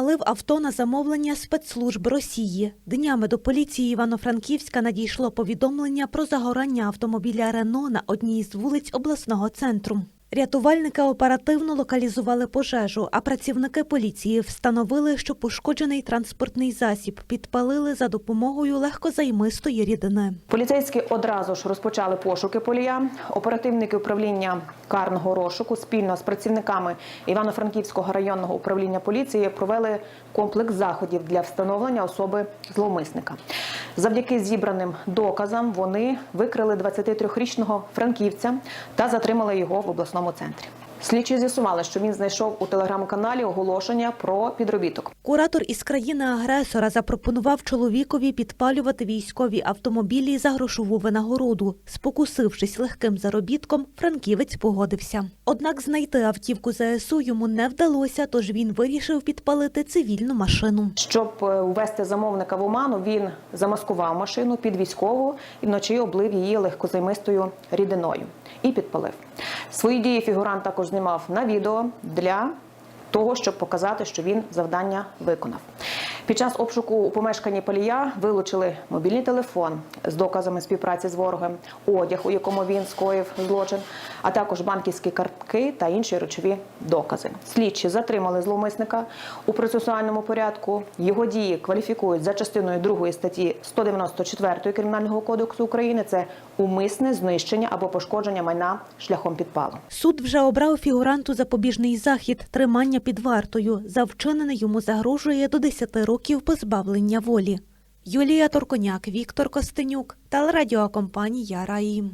підпалив авто на замовлення спецслужб Росії. Днями до поліції Івано-Франківська надійшло повідомлення про загорання автомобіля Рено на одній з вулиць обласного центру. Рятувальники оперативно локалізували пожежу, а працівники поліції встановили, що пошкоджений транспортний засіб підпалили за допомогою легкозаймистої рідини. Поліцейські одразу ж розпочали пошуки полія. Оперативники управління карного розшуку спільно з працівниками Івано-Франківського районного управління поліції провели комплекс заходів для встановлення особи зловмисника. Завдяки зібраним доказам вони викрили 23-річного франківця та затримали його в обласному центрі. Слідчі з'ясували, що він знайшов у телеграм-каналі оголошення про підробіток. Куратор із країни-агресора запропонував чоловікові підпалювати військові автомобілі за грошову винагороду. Спокусившись легким заробітком, франківець погодився. Однак знайти автівку ЗСУ йому не вдалося, тож він вирішив підпалити цивільну машину. Щоб е, ввести замовника в оману, він замаскував машину під військову і вночі облив її легкозаймистою рідиною і підпалив. Свої дії фігурант також знімав на відео для того, щоб показати, що він завдання виконав. Під час обшуку у помешканні Палія вилучили мобільний телефон з доказами співпраці з ворогом, одяг, у якому він скоїв злочин, а також банківські картки та інші речові докази. Слідчі затримали зловмисника у процесуальному порядку. Його дії кваліфікують за частиною 2 статті 194 Кримінального кодексу України. Це умисне знищення або пошкодження майна шляхом підпалу. Суд вже обрав фігуранту запобіжний захід тримання під вартою. За вчинене йому загрожує до 10 років позбавлення волі. Юлія Торконяк, Віктор Костенюк, телерадіокомпанія Раїм.